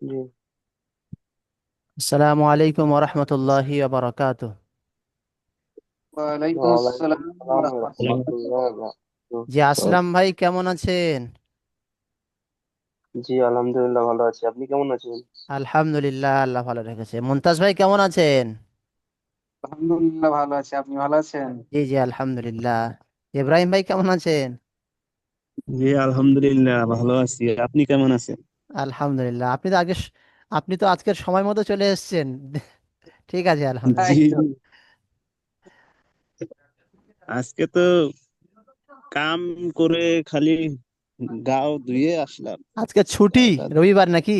জি আসসালামু আলাইকুম ওরহমতুল্লাহি বারাকাতুহ ওয়ালাইকুম আসসালাম আসসালাম রাহমাতুল্লাহ রহমতুল্লাহ বারাকাতুহু। জি আসলাম ভাই কেমন আছেন? জি আলহামদুলিল্লাহ ভালো আছি। আপনি কেমন আছেন? আলহামদুলিল্লাহ আল্লাহ ভালো রেখেছে। মুনতাজ ভাই কেমন আছেন? আলহামদুলিল্লাহ ভালো আছি। আপনি ভালো আছেন? জি জি আলহামদুলিল্লাহ। ইব্রাহিম ভাই কেমন আছেন? জি আলহামদুলিল্লাহ ভালো আছি। আপনি কেমন আছেন? আলহামদুলিল্লাহ। আপনি তো আগে আপনি তো আজকের সময় মতো চলে এসেছেন। ঠিক আছে জি। আলহামদুলিল্লাহ। জি আজকে তো কাম করে খালি গাও ধুয়ে আসলাম। আজকে ছুটি রবিবার নাকি?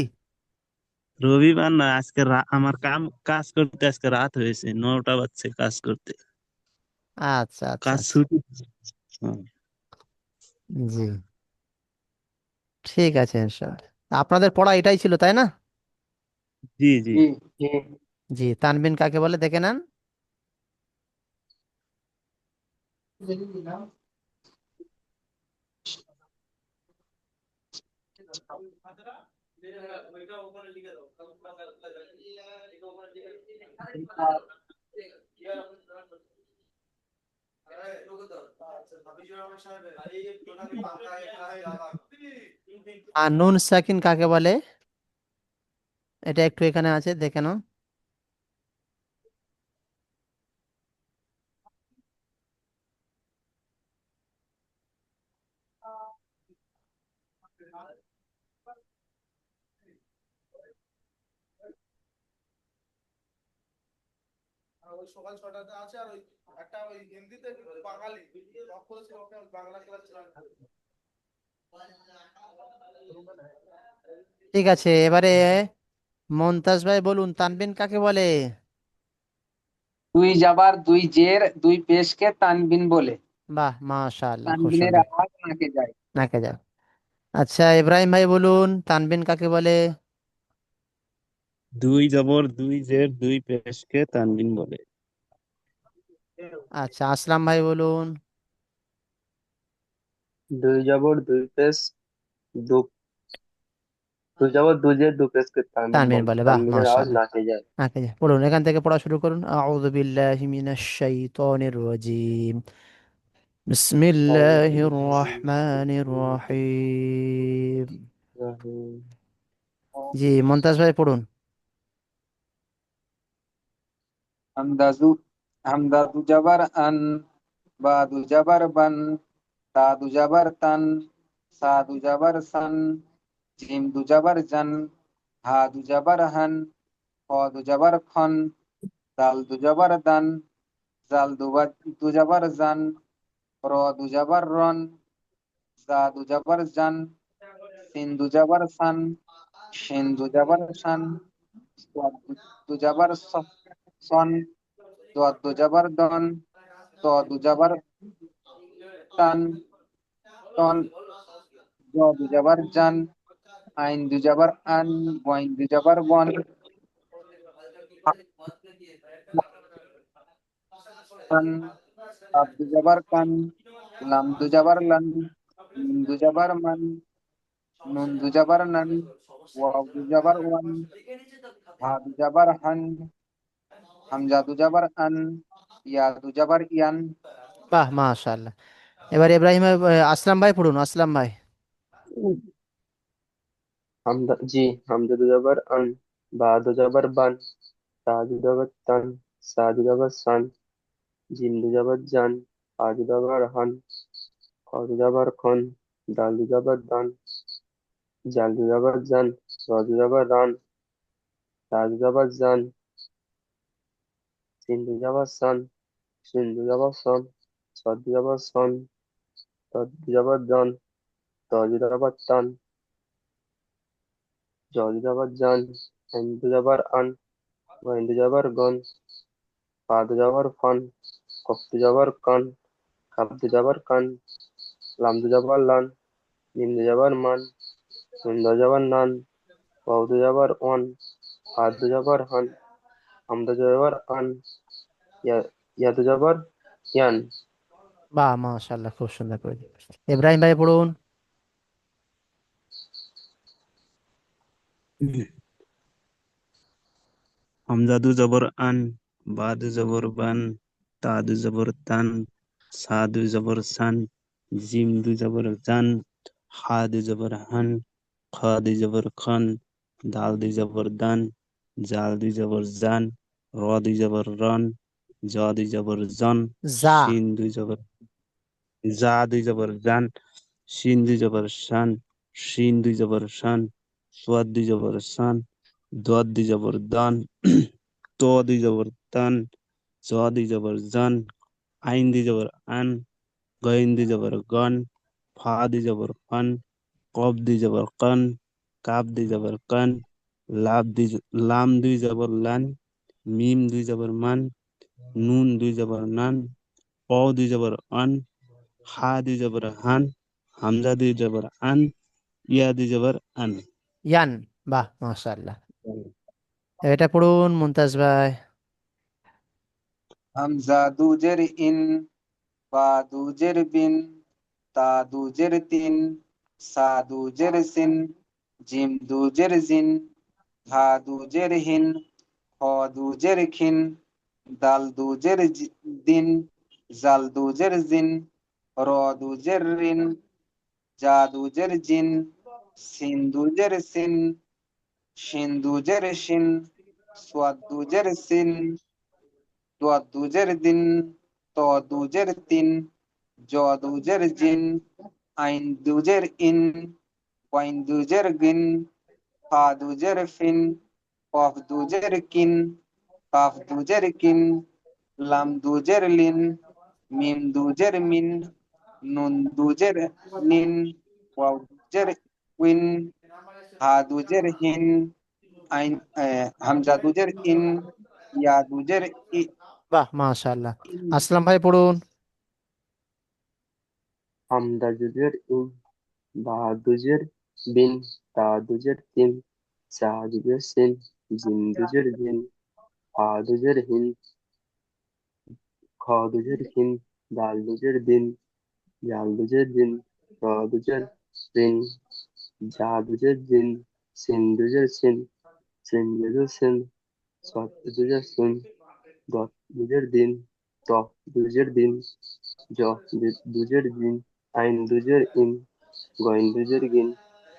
রবিবার না আজকে রা- আমার কাম কাজ করতে আজকে রাত হয়েছে নটা বাজছে কাজ করতে। আচ্ছা আচ্ছা কাজ আচ্ছা। ছুটি। হ্যাঁ, জি। ঠিক আছে ইনশাআল্লাহ। আপনাদের পড়া এটাই ছিল তাই না? জি জি। জি তানবিন কাকে বলে? দেখে নেন। আর নুন সাকিন কাকে বলে? এটা একটু এখানে আছে দেখে নাও। ওই সকাল ছটাতে আছে আর ওই একটা ওই হিন্দিতে বাঙালি। অক্ষর ছিল ওকে বাংলা ক্লাস ঠিক আছে এবারে মমতাজ ভাই বলুন তানবিন কাকে বলে? দুই জাবার দুই জের দুই পেশকে তানবিন বলে। বাহ মাশাআল্লাহ তানবিনের আওয়াজ নাকে যায়। নাকে যাও আচ্ছা ইব্রাহিম ভাই বলুন তানবিন কাকে বলে? দুই জবর দুই জের দুই পেশকে তানবিন বলে। আচ্ছা আসলাম ভাই বলুন। দুই জবর দুই পেশ দু দুই জবর দুই জের দু পেশকে তানবিন তানবিন বলে। বাহ তানবিনের আওয়াজ মাশাআল্লাহ। নাকে যায়। যায়। পড়ুন এখান থেকে পড়া শুরু করুন। আউযু বিল্লাহি মিনাশ শাইতানির রাজিম। বিসমিল্লাহির রহমানির রহিম। জি মমতাজ ভাই পড়ুন। হামদাজু। হামদাদু জাবার আন বাদু জাবার বান তাদু জাবার তান সাদু জাবার সান জিম দু জাবার জান হা দু জাবার হান খ দু জাবার খন দাল দু জাবার দান জাল দু বা- দু জাবার জান র দু জাবার রন জা দু জাবার জান সিন দু জাবার সান শিন দু জাবার শান সাদ দু জাবার স- সন দোয়াত দু জাবার দন ত দু জাবার টান টন জ দু জাবার জান আইন দু জাবার আন বইন দু জাবার বন কান কাপ দু জাবার কান লাম দু জাবার হামজা দু জাবার আন ইয়া দু জাবার ইয়ান। বাহ মাশাআল্লাহ। এবার ইব্রাহিম আসলাম ভাই পড়ুন আসলাম ভাই। হামদা জি হামদা দু জবর আন বা দু জবর বান তা দু জবর তান সা দু জবর সান জিম দু জবর জান হা দু জবর হান খ দু জবর খন দাল দু জবর দান জাল দু জবর জান র দু জবর রান তা দু জবর জান সিন দু জবর সান শিন দু জবর সন স দু জবর সন ত দু জবর জন ত দু জবর তান জ দু জবর জান আইন দু জবর আন ওয়াইন দু জবর গন পা দু জবর ফন কফ দু জবর কন কাপ দু জবর কান লাম দু জবর লান মিম দু জবর মান নুন দু জবর নান ওয়াও দু জবর ওয়ান হা দু জবর হান আন ইয়া ইয়া দু জবর ইয়ান। বাহ মাশাআল্লাহ খুব সুন্দর করে ইব্রাহিম ভাই পড়ুন। হামজাদু জবর আন বাদু জবর বান তাদু জবর তান সাদু জবর সান জিম দু জবর জান হাদু জবর হান খাদু জবর খান দাল দু জবর দান জাল দু জবর জান র দু জবর রন জ দু জবর জন যা শিন দু জবর জা দুই জবর জান শিন দুই জবর শান শিন দুই জবর শান সোয়াদ দুই জবর শান দোয়াদ দুই জবর দান ত দুই জবর তান জ দুই জবর জান আইন দুই জবর আন গইন দুই জবর গন ফা দুই জবর ফান কব দুই জবর কন কাপ দুই জবর কন লাভ দুই লাম দুই জবর লান মিম দুই জবর মান নুন দুই জবর নান অ দুই জবর অন হা দুই জবর হান হামজা দুই জবর আন ইয়া দুই জবর আন। ইয়ান বাহ মাশাআল্লাহ। এটা পড়ুন মুমতাজ ভাই। হামজা দুজের ইন বা দুজের বিন তা দুজের তিন সা দুজের সিন জিম দুজের জিন হা দুজের হিন খ দুজের খিন দাল দুজের জি- দিন জাল দুজের জিন র দুজের রিন জা দুজের জিন সিন দুজের সিন শিন দুজের শিন সোয়াদ দুজের সিন দোয়া দুজের দিন ত দুজের তিন জ দুজের জিন আইন দুজের ইন ওয়াইন দুজের গিন ফা দুজের ফিন কফ দুজের কিন কাফ দুজের কিন লাম দুজের লিন মিম দুজের মিন নুন দুজের নিন ওয়াও দুজের উইন হা দুজের হিন আইন আহ, হামজা দুজের ইন ইয়া দুজের ই বাহ মাশাআল্লাহ। আসলাম ভাই পড়ুন। হামদা দুজের ইন বা দুজের বিন। তা দুজের তিন সা দুজের সিন জিম দুজের জিন হা দুজের হিন খ দুজের খিন দাল দুজের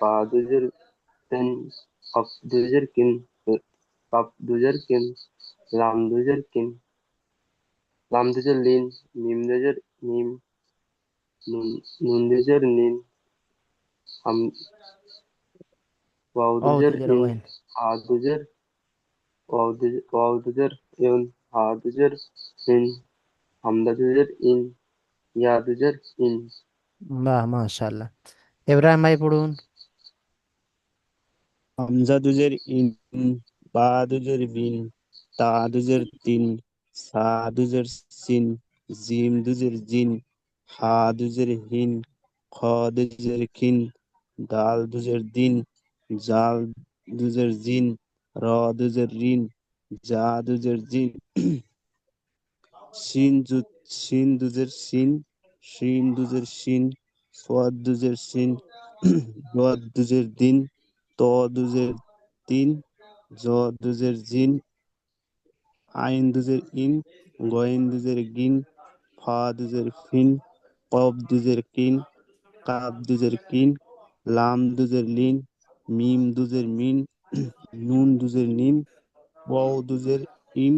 দিন জাল দুজের দিন র দুজের রিন জা দুজের দিন সিন দুজের সিন সিন দুজের সিন সৎ দুজের সুন দত দুজের দিন হামজা দুজের ইন, বা দুজের বিন, তা দুজের তিন, সা দুজের সিন, জিম দুজের জিন, হা দুজের হিন, খ দুজের খিন দাল দুজের দিন, জাল দুজের জিন, র দুজের ঋণ, জা দুজের জিন। জু, শিন দুজের শিন শিন দুজের শিন দোয়াদ দুজের দিন ত দুজের তিন, জ দুজের জিন, আইন দুজের ইন গইন দুজের গিন, ফা দুজের ফিন কব দুজের কিন, কাব দুজের কিন, লাম দুজের লিন, মিম দুজের মিন, নুন দুজের নিন, ওয়াও দুজের ইন,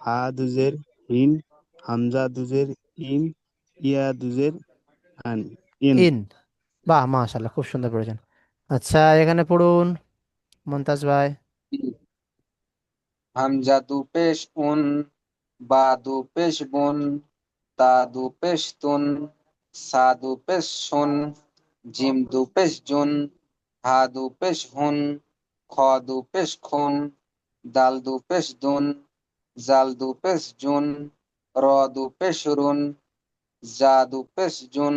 হা দুজের হিন, হামজা দুজের ইন, ইয়া দুজের আন, ইন। বাহ, মাশাআল্লাহ, খুব সুন্দর পড়েছেন আচ্ছা এখানে পড়ুন। মুমতাজ ভাই। হামজা দু পেশ উন, বা দু পেশ বুন, তা দু পেশ তুন, সা দু পেশ শুন জিম দু পেশ জুন, হা দু পেশ হুন, খ দু পেশ খুন, দাল দু পেশ দুন, জাল দু পেশ জুন, র দু পেশ রুন, জা দু পেশ জুন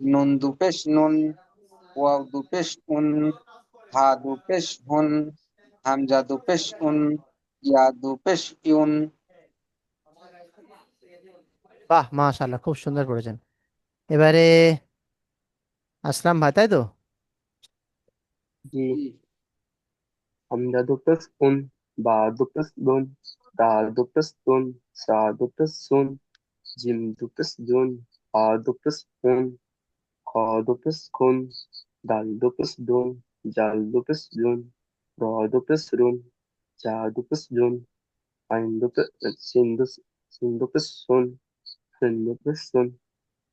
নুন দু পেশ নুন ওয়াও দু পেশ উন হা দু পেশ হুন হামজা দু পেশ উন ইয়া দু পেশ ইউন। বাহ মাশাআল্লাহ খুব সুন্দর পড়েছেন এবারে আসলাম ভাই তাই তো? জি। হামজা দু প্লাস উন বা দু প্লাস দুন দু প্লাস তুন সা দু প্লাস সুন জিম দু প্লাস জুন আ দু প্লাস উন Rodopis-kun, Daldopis-dun, Jaldopis-dun, Rodopis-run, Jadopis-dun, Sindopis-sun, Sindopis-sun,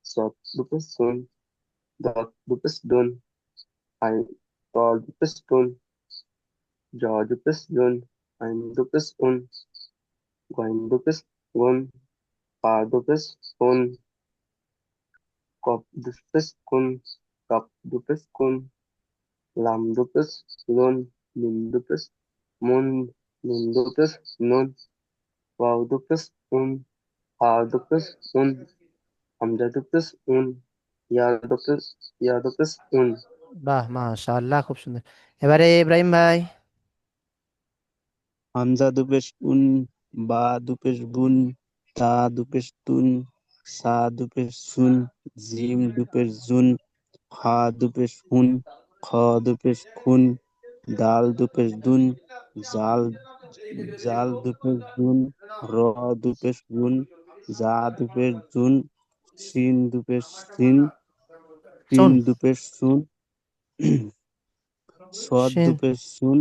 Sotopis-sun, Dotopis-dun, Tordopis-dun, Jordopis-dun, Indopis-un, Goindopis-un, Pardopis-un, গুন কুন লাম দু প্লাস লুন মিম দু প্লাস মুন নুন দু প্লাস নুন ওয়াও দু উন হা দু উন হামজা দু উন ইয়া দু প্লাস ইয়া দু প্লাস উন বাহ মাশাআল্লাহ খুব সুন্দর এবারে ইব্রাহিম ভাই হামজা দুপেশ উন বা দু পেশ বুন তা দুপেশ তুন সা দু পেশ সুন জিম দু পেশ জুন হা দু পেশ হুন খ দু পেশ খুন দাল দু পেশ দুন জাল জাল দু পেশ দুন র দু পেশ গুন জা দু পেশ জুন সিন দু পেশ সিন তিন সুন দু পেশ সুন সদ দু শিন পেশ সুন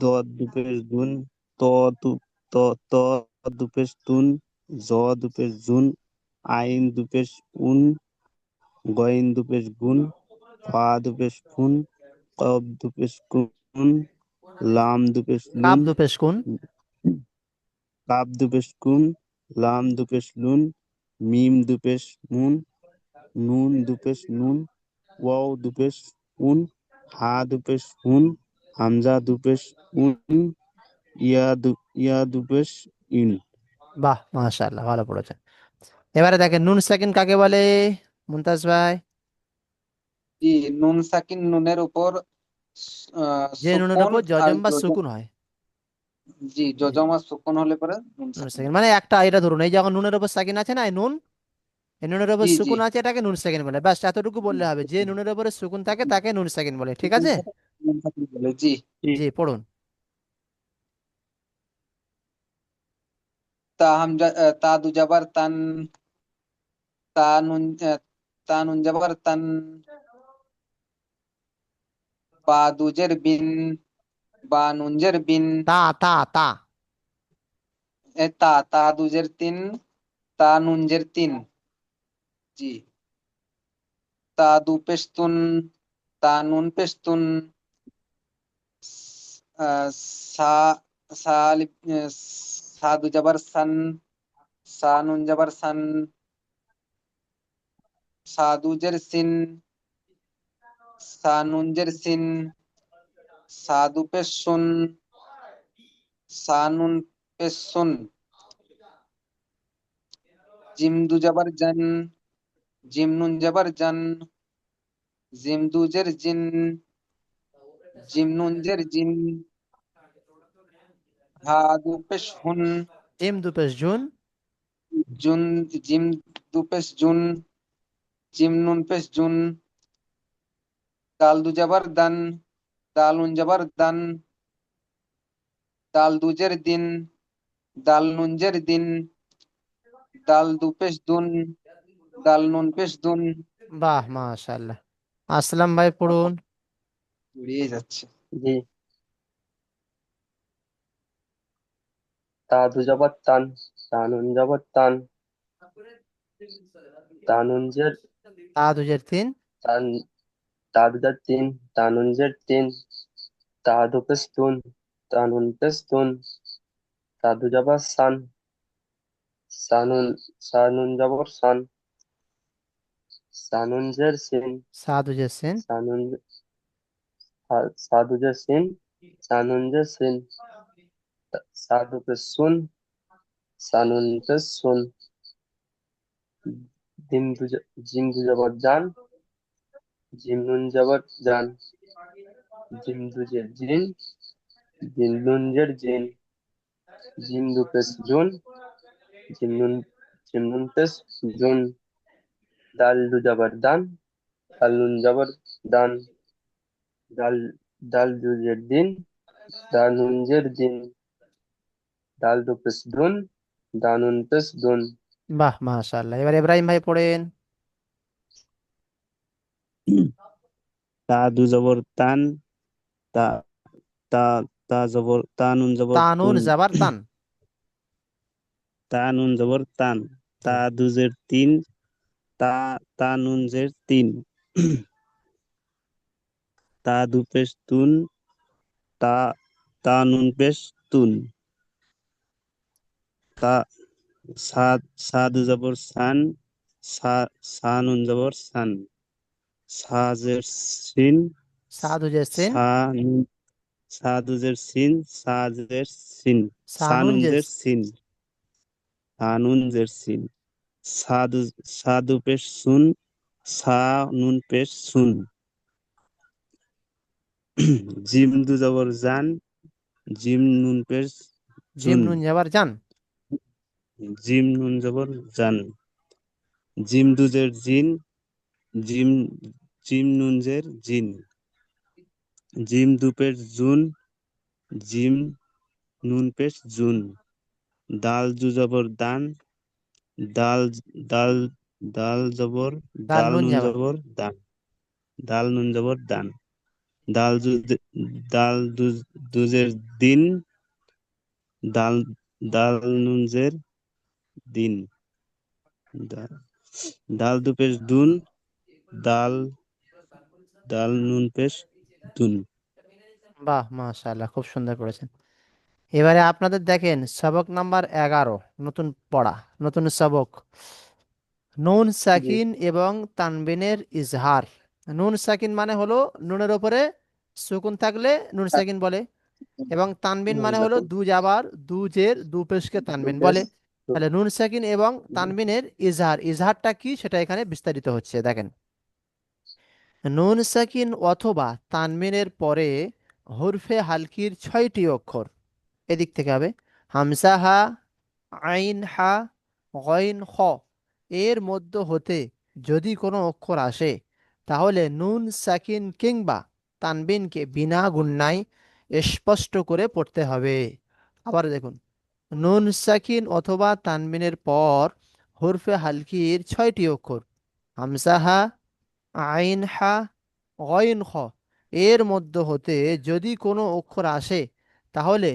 দদ দু পেশ দুন ত ত ত দু পেশ তুন জ দু পেশ জুন আইন দু পেশ উন গইন দু পেশ গুন ফা দু পেশ ফুন কব দুপেশ কুন লাম দু পেশ কাপ লুন দু পেশ কুন। কাপ দু পেশ কুন লাম দু পেশ লুন মিম দু পেশ মুন নুন দু পেশ নুন ওয়াও দুপেশ উন হা দু পেশ হুন হামজা দু পেশ উন ইয়া দু ইয়া দু পেশ ইন। বাহ মাশাআল্লাহ ভালো পড়েছেন। এবারে দেখেন নুন সাকিন কাকে বলে মুমতাজ ভাই? জি নুন সাকিন নুনের উপর যে নুনের উপর জজম বা সুকুন হয়। জি জজম আর সুকুন হলে পরে নুন সাকিন। মানে একটা এটা ধরুন এই যখন নুনের উপর সাকিন আছে না এই নুন? এই নুনের উপর সুকুন আছে এটাকে নুন সাকিন বলে। ব্যাস এতটুকু বললে হবে। যে নুনের উপরে সুকুন থাকে তাকে নুন সাকিন বলে। ঠিক আছে? জি। জি পড়ুন। তা হামজা আহ, তা দু জাবার তান তা নুন আহ, তা নুন জাবার তান বা দুজের বিন বা নুনজের বিন তা তা তা এ তা তা দুজের তিন তা নুনজের তিন জি তা দু পেশতুন তা নুন পেশতুন আহ, সা সা আলিফ আহ, সা দু জাবার সান সা নুন জাবার সান সা দুজের সিন সা নুনজের সিন সা দু হা দু পেশ হুন। জিম দু পেশ জুন। জুন জিম দু পেশ জুন জিম নুন পেশ জুন। দাল দু জাবার দান দাল নুন জাবার দান। দাল দুজের দিন দাল নুনজের দিন। দাল দু পেশ দুন দাল নুন পেশ দুন। বাহ মাশাআল্লাহ। আসলাম ভাই পড়ুন। জড়িয়ে যাচ্ছে। জি। তা দু জবর তান তানুন জবর তান। তিন তান তা দুজার তিন। তানুনজের তিন তা দু পেশ তুন তানুন পেশ তুন। তা দু জবর সান সানুন সানুন সান। সানুনজের সিন। সা দুজের সিন। সানুন সা- সা সিন সানুনজের সিন। পেশ সুন সানুন পেশ সুন জিম দু জ- জিম দু জবর জান জিম নুন জান জিম দু জের জিন জিম নুন জের জিন জিম দু জুন। জিম নুন জিম জুন দাল দু জবর দান দাল নুন দান দাল দাল দুজের দিন দাল নুন জের দিন দাল দু পেশ দুন দানুন পেশ দুন বাহ মাশাআল্লাহ এবার ইব্রাহিম ভাই পড়েন তা দু জবর তান তা তা তা জবর তা নুন জবর তানুন তুন জাবার তান তা নুন জবর তান তা দুজের তিন তা তা নুন জের তিন তা দু পেশ তুন তা তা নুন পেশ তুন তা সা সা দু জবর সান সা সা নুন জবর সান সা জের সিন সাধু যে সিন সা নুন সা দুজের সিন সা জের সিন সা সানুন নুন যে জের সিন সা নুন জের সিন সা দু সা দু পেশ সুন সা নুন পেশ সুন জিম দু জবর জান জিম নুন পেশ জিম জুন নুন জাবার জান জিম নুন জবর জান। জিম দুজের জিন জিম জিম নুন জের জিন। জিম দু পেশ জুন জিম নুন পেশ জুন। দাল দু জবর দান দাল দাল দাল জবর দাল নুন জবর। দান। দাল নুন জবর দান। দাল দু দাল দুজের দিন দাল দাল নুন জের দিন। দাল দু পেশ দুন দাল দাল নুন পেশ দুন। বাহ মাশাআল্লাহ খুব সুন্দর করেছেন। এবারে আপনাদের দেখেন সবক নাম্বার এগারো নতুন পড়া নতুন সবক। নুন সাকিন এবং তানবিনের ইজহার। নুন সাকিন মানে হলো নুনের ওপরে সুকুন থাকলে নুন সাকিন বলে। এবং তানবিন মানে হলো দু জাবার দু জের দু পেশকে তানবিন বলে। তাহলে নুন সাকিন এবং তানবিনের ইজহার ইজহারটা কি? সেটা এখানে বিস্তারিত হচ্ছে দেখেন। নুন সাকিন অথবা তানবিনের পরে হরফে হালকির ছয়টি অক্ষর এদিক থেকে হবে। হামসা হা আইন হা গইন খ এর মধ্য হতে যদি কোনো অক্ষর আসে তাহলে নুন সাকিন কিংবা তানবিনকে বিনা গুন্নায় স্পষ্ট করে পড়তে হবে। আবার দেখুন নুন সাকিন অথবা তানবিনের পর হরফে হালকির ছয়টি অক্ষর। হামসা হা আইন হা গইন খ এর মধ্য হতে যদি কোনো অক্ষর আসে, তাহলে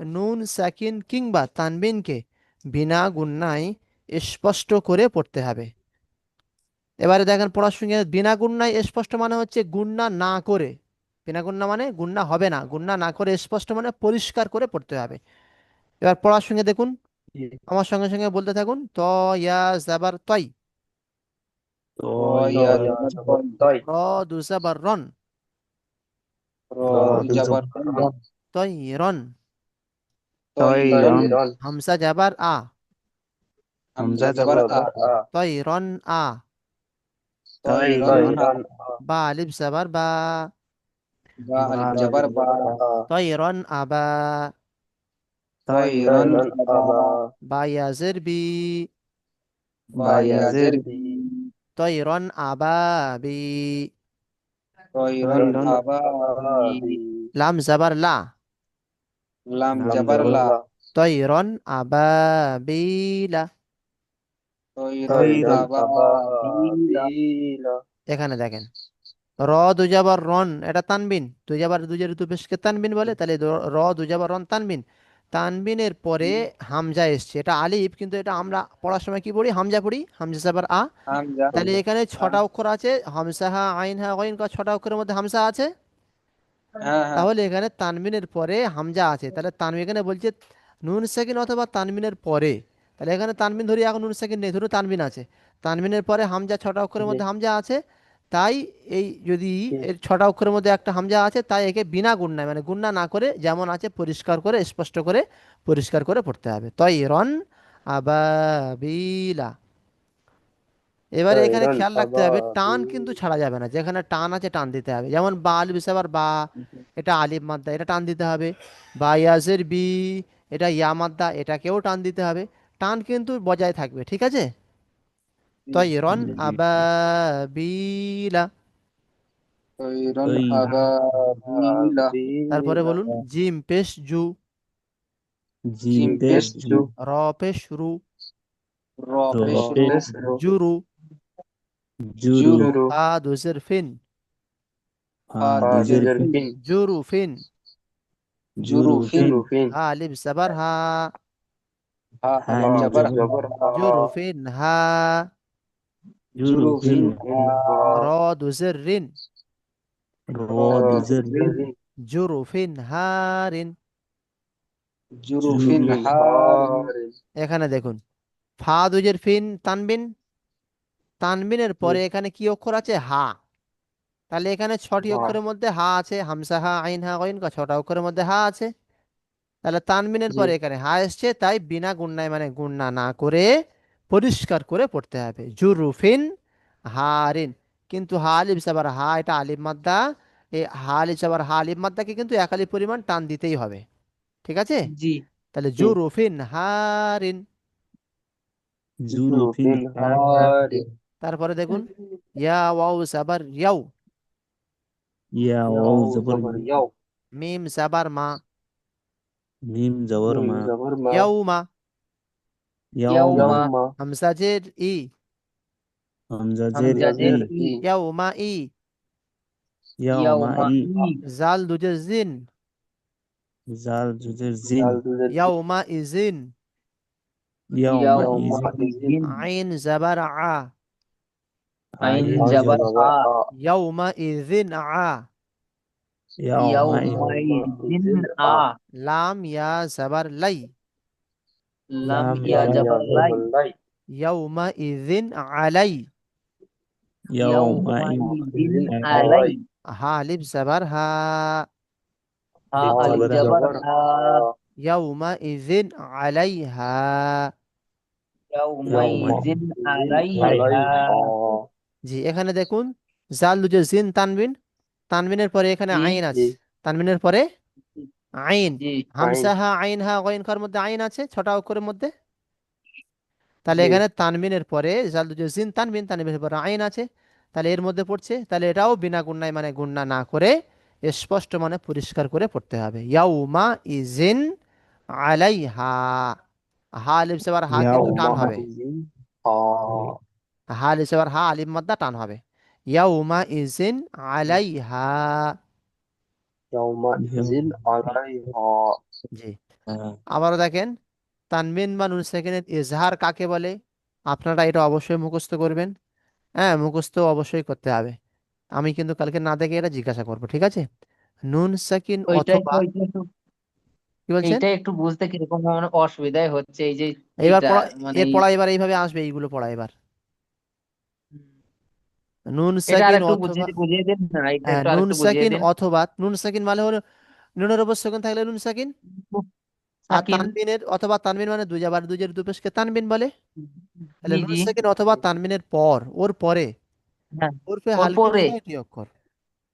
নুন সাকিন কিংবা তানবিনকে বিনা গুন্নায় স্পষ্ট করে পড়তে হবে। এবারে দেখেন পড়ার সঙ্গে বিনা গুন্নায় স্পষ্ট মানে হচ্ছে গুন্না না করে। বিনা গুন্না মানে গুন্না হবে না। গুন্না না করে স্পষ্ট মানে পরিষ্কার করে পড়তে হবে। এবার পড়ার সঙ্গে দেখুন। আমার সঙ্গে সঙ্গে বলতে থাকুন ত ইয়া জাবার তই তো তয়। র দু জাবার রন র দু জবর রন তয় জাবার আ। হামজা জবর আ। তই রন আ। তয় তয় রন বা আলিফ জাবার বা। বা আলিফ জবর বা তয় রন আবা লাম জাবার লা। লাম লাম জবর জবর লা। তই রন আবা বিলা তয় তয় রন রন আবা আবা বিলা বিলা এখানে দেখেন। র দুজাবার রন এটা তানবিন। দুজাবার দুজের দুপেশকে তানবিন বলে তাহলে দ- র দুজাবার রন তানবিন। তানবিনের পরে হামজা এসছে। এটা আলিফ কিন্তু এটা আমরা পড়ার সময় কি পড়ি? হামজা পড়ি? হামজা জাবার আ? তাহলে এখানে ছটা অক্ষর আছে। হামসা হা আইন হা গইন কা ছটা অক্ষরের মধ্যে হামসা আছে? হ্যাঁ হ্যাঁ। তাহলে এখানে তানবিনের পরে হামজা আছে। তাহলে তানবিন এখানে বলছে নুন সাকিন অথবা তানবিনের পরে। তাহলে এখানে তানবিন ধরি এখন নুন সাকিন নেই ধরুন তানবিন আছে। তানবিনের পরে হামজা ছটা অক্ষরের মধ্যে হামজা আছে। তাই এই যদি এর ছটা অক্ষরের মধ্যে একটা হামজা আছে তাই একে বিনা গুণনায় মানে গুণনা না করে যেমন আছে পরিষ্কার করে স্পষ্ট করে পরিষ্কার করে পড়তে হবে। তৈরন আবাবিলা। এবারে এখানে খেয়াল রাখতে হবে টান কিন্তু ছাড়া যাবে না। যেখানে টান আছে টান দিতে হবে। যেমন বা আলিফ সাবার বা এটা আলিফ মাদ্দা এটা টান দিতে হবে। বা ইয়াজের বি এটা ইয়া মাদ্দা এটাকেও টান দিতে হবে। টান কিন্তু বজায় থাকবে ঠিক আছে? তৈরন জি, জি। আবাবিলা طيرا طير أبابيل তারপরে বলুন জিম পেশ জু জিম জিম পেশ পেশ জু র পেশ রু را رو پیش پیش رو জুরু জুরু جورو জুরু আ দুজের ফিন হা দুজের ফাজের ফিন ফিন জুরু ফিন جورو فين জুরু ফিন হা আলিফ সাবার হা ها হা ألف হা جبر জবর হা জুরু ফিন হা জুরু جورو ফিন فين ফিন ها হা র দুজের রিন র র দুজের রিন রিন জুরু ফিন হারিন جورو جورو فين ফিন حار হারিন এখানে দেখুন ফা দুজের ফিন তানবিন তানবিনের পরে এখানে কি অক্ষর আছে হা তাহলে এখানে ছটি হা অক্ষরের মধ্যে হা আছে হামসা হা আইন হা গইন কা ছটা অক্ষরের মধ্যে হা আছে তাহলে তানবিনের জি পরে এখানে হা এসছে তাই বিনা গুণনায় মানে গুণনা না করে পরিষ্কার করে পড়তে হবে। জুরুফিন হারিন। কিন্তু হা আলিফ সাবার হা এটা আলিফ মাদ্দা। এই হা আলিফ সাবার হা আলিফ মাদ্দাকে কিন্তু এক আলিফ পরিমাণ টান দিতেই হবে। ঠিক আছে? জি। তাহলে জুরুফিন হারিন। জুরু জুরু ফিন ফিন হারিন। তারপরে দেখুন ইয়া ওয়াও সাবার ইয়াও ইয়া ওয়াও জবর ইয়াও মিম সাবার মা। মিম জবর মিম মা। জবর মা। ইয়াউমা। ইয়াউমা ইয়াউমা হামজা জের ই হামজা জের হামজা ই জের ই ইয়াউমা ই ইয়াউমা ইয়াউমা ই ই জাল দুজের জিন জাল জুজের জিন জাল দুজের জি ইয়াউমা ইজিন ইয়াউমা ইয়াউমা ইজিন ইজিন আইন জাবার আ আইন আইন জবর জবর আ আ ইয়াউমা ইজিন আ ইয়াউমা ইয়াউমা ইজিন ইজিন আ লাম ইয়া লাই লাম লাম ইয়া ইয়া জবর লাই লাই ইয়াউমা ইজিন আলাই ইয়াউমা ইজিন আলাই হা আলিফ জাবার হা হা আলিফ আলিফ জবর হা হা ইয়াউমা ইজিন আলাইহা ইয়াউমা ইজিন আলাইহা আলাইহা জি এখানে দেখুন জাল দুজের জিন তানবিন। তানবিনের পরে এখানে জি আইন জি। আছে। তানবিনের পরে আইন। জি হামসা আইন। হা গইন খার মধ্যে আইন আছে ছটা অক্ষরের মধ্যে। তাহলে এখানে তানবিনের পরে জাল জিন তানবিন তানবিনের পরে আইন আছে। তাহলে এর মধ্যে পড়ছে তাহলে এটাও বিনা গুণনায় মানে গুণনা না করে স্পষ্ট মানে পরিষ্কার করে পড়তে হবে। ইয়াউমা ইজিন আলাইহা। হা আলিফ সেবার হা কিন্তু টান হবে। হা। হা আলিফ সেবার হা আলিফ মাদ্দা টান হবে। ইয়াউমা ইজিন আলাইহা। আলাইহা জি। আবারও দেখেন তানবিন বা নুন সেকেন্ডের ইজহার কাকে বলে? আপনারা এটা অবশ্যই মুখস্থ করবেন। হ্যাঁ মুখস্থ অবশ্যই করতে হবে। আমি কিন্তু কালকে না দেখে এটা জিজ্ঞাসা করব ঠিক আছে? নুন সাকিন ওইটাই অথবা ওইটা একটু কি বলছেন? এইটা একটু বুঝতে কীরকম মানে অসুবিধাই হচ্ছে এই যে এবার পড়া মানে এর পড়া এবার এইভাবে আসবে এইগুলো পড়া এবার। নুন সাকিন অথবা বুঝিয়ে দিন না হ্যাঁ নুন সাকিন অথবা নুন সাকিন মানে হলো নুনের উপর থাকলে নুন সাকিন আর তানবিনের অথবা তানবিন মানে দুই আবার দুজের দুপেশকে তানবিন বলে। তাহলে নুন সাকিন অথবা তানবিনের পর ওর পরে। হ্যাঁ ওরফে ওর হালকের ছয়টি অক্ষর।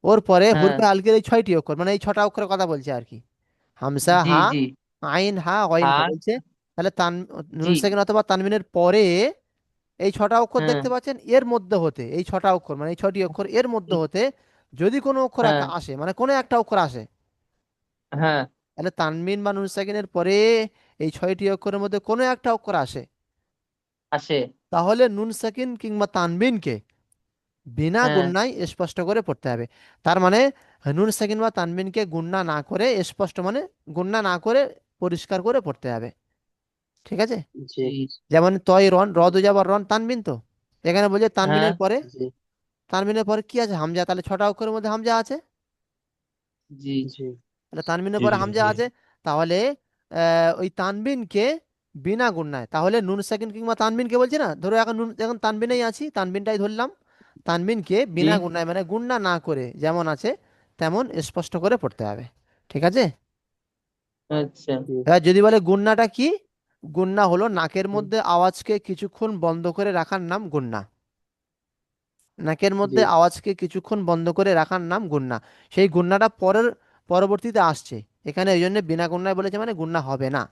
ওর পরে হ্যাঁ। হুরফে হালকের এই ছয়টি অক্ষর মানে এই ছটা অক্ষরের কথা বলছে আর কি। হামসা হা আইন হা গইন হ্যাঁ বলছে। তাহলে তান নুন সাকিন অথবা তানবিনের পরে এই ছটা অক্ষর দেখতে পাচ্ছেন এর মধ্যে হতে এই ছটা অক্ষর মানে এই ছটি অক্ষর এর মধ্যে হতে যদি কোনো অক্ষর হ্যাঁ। আসে মানে কোনো একটা অক্ষর আসে। হ্যাঁ। তাহলে তানবিন বা নুন সাকিনের পরে এই ছয়টি অক্ষরের মধ্যে কোনো একটা অক্ষর আসে। আসে। তাহলে নুন সাকিন কিংবা তানবিনকে বিনা হ্যাঁ। গুণনায় স্পষ্ট করে পড়তে হবে। তার মানে নুন সাকিন বা তানবিনকে গুণনা না করে স্পষ্ট মানে গুণনা না করে পরিষ্কার করে পড়তে হবে। ঠিক আছে? যেমন তয় রন র দু যাবার রন তানবিন তো? এখানে বলছে হ্যাঁ তানবিনের পরে? জি। তানবিনের পরে কি আছে? হামজা তাহলে ছটা অক্ষরের মধ্যে হামজা আছে? জি। জি। তাহলে তানবিনের জি পরে জি হামজা আছে। তাহলে ওই তানবিনকে বিনা গুণনায় তাহলে নুন সাকিন কিংবা তানবিনকে বলছি না? ধরো এখন নুন এখন তানবিনেই আছি তানবিনটাই ধরলাম। তানবিনকে বিনা জি গুণায় মানে গুণনা না করে যেমন আছে তেমন স্পষ্ট করে পড়তে হবে। ঠিক আছে? আচ্ছা। যদি বলে গুণনাটা কি? গুণনা হলো নাকের মধ্যে আওয়াজকে কিছুক্ষণ বন্ধ করে রাখার নাম গুণনা নাকের মধ্যে আওয়াজকে কিছুক্ষণ বন্ধ করে রাখার নাম গুণনা সেই গুণনাটা পরের পরবর্তীতে আসছে। এখানে এই জন্য বিনা গুণনায় বলেছে মানে গুণনা হবে না।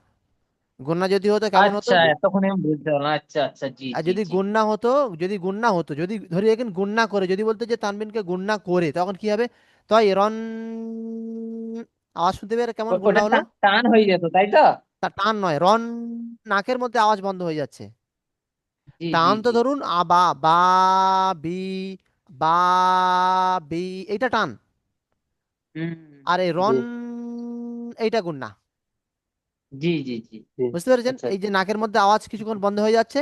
গুণনা যদি হতো কেমন হতো? আচ্ছা এতক্ষণ আমি বুঝতে পারলাম। আচ্ছা আচ্ছা জি আর জি যদি জি। গুণনা হতো যদি গুন্না হতো যদি ধরি এখানে গুণনা করে যদি বলতো যে তানবিনকে গুন্না করে তখন কি হবে? তাই রন আওয়াজ শুনতে পেয়ে কেমন ওটা হলো? টান হয়ে যেত তাই তো? তা টান নয় রন নাকের মধ্যে আওয়াজ বন্ধ হয়ে যাচ্ছে। জি জি টান তো জি। ধরুন আবা বা বি বা বি এইটা টান। হুম আর এই রন এইটা গুণনা জি জি জি। জি। বুঝতে পেরেছেন? আচ্ছা এই যে নাকের মধ্যে আওয়াজ কিছুক্ষণ বন্ধ হয়ে যাচ্ছে।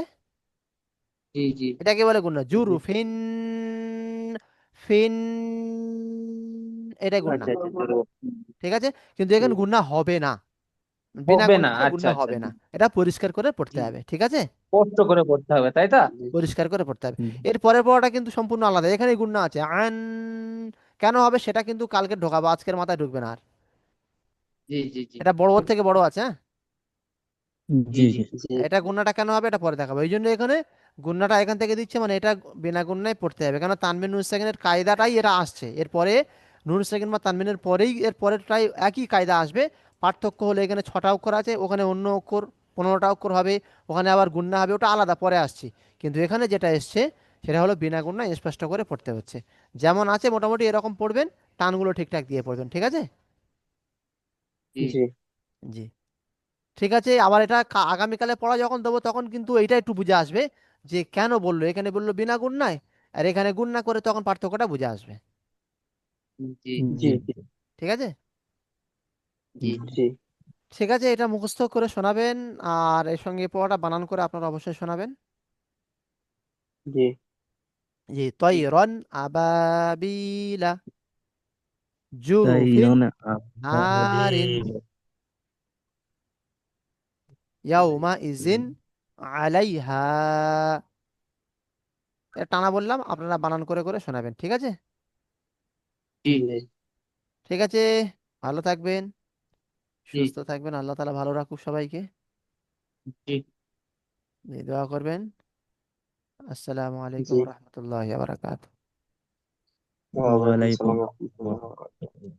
জি জি। এটাকে বলে গুণনা জুরু জি। ফিন ফিন এটাই গুণনা আচ্ছা আচ্ছা ঠিক আছে? কিন্তু এখানে জি। গুণনা হবে না। বিনা হবে না আচ্ছা গুণনা আচ্ছা হবে না। এটা পরিষ্কার করে পড়তে হবে ঠিক আছে? কষ্ট করে পড়তে হবে তাই তো? পরিষ্কার করে পড়তে হবে। হুম। এর পরের পড়াটা কিন্তু সম্পূর্ণ আলাদা এখানে গুণনা আছে। আন কেন হবে সেটা কিন্তু কালকে ঢোকাবো আজকের মাথায় ঢুকবে না আর। জি জি জি। এটা বড় ওর থেকে বড় আছে হ্যাঁ? জি জি জি। জি এটা গুণনাটা কেন হবে এটা পরে দেখাবো। এই জন্য এখানে গুণনাটা এখান থেকে দিচ্ছে মানে এটা বিনা গুণনায় পড়তে হবে। কেন তানবিন নুন সেকেন্ডের কায়দাটাই এটা আসছে। এরপরে নুন সেকেন্ড বা তানবিনের পরেই এর পরেরটাই একই কায়দা আসবে। পার্থক্য হলো এখানে ছটা অক্ষর আছে ওখানে অন্য অক্ষর পনেরোটা অক্ষর হবে ওখানে আবার গুণনা হবে ওটা আলাদা পরে আসছি। কিন্তু এখানে যেটা এসছে সেটা হলো বিনা গুণনায় স্পষ্ট করে পড়তে হচ্ছে। যেমন আছে মোটামুটি এরকম পড়বেন টানগুলো ঠিকঠাক দিয়ে পড়বেন ঠিক আছে? জি। জি। জি। ঠিক আছে আবার এটা আগামীকালে পড়া যখন দেবো তখন কিন্তু এইটা একটু বুঝে আসবে যে কেন বলল এখানে বলল বিনা গুণনায় আর এখানে গুণনা করে তখন পার্থক্যটা বুঝে আসবে। জি। জি জি। ঠিক আছে? জি। ঠিক আছে এটা মুখস্থ করে শোনাবেন আর এর সঙ্গে পড়াটা বানান করে আপনারা অবশ্যই শোনাবেন। জি। জি তৈরন আবাবিলা জুরুফিন তাইরন নারিন ইয়াউমা ইজিন আলাইহা। এটা টানা বললাম আপনারা বানান করে করে শোনাবেন ঠিক আছে? জি। ঠিক আছে ভালো থাকবেন। জি। সুস্থ থাকবেন আল্লাহ তাআলা ভালো রাখুক সবাইকে। জি। জি, দোয়া করবেন। আসসালামু আলাইকুম জি। রাহমাতুল্লাহি ওয়া বারাকাতুহু। ওয়ালাইকুম আসসালাম ওয়া রাহমাতুল্লাহি ওয়া বারাকাতুহু।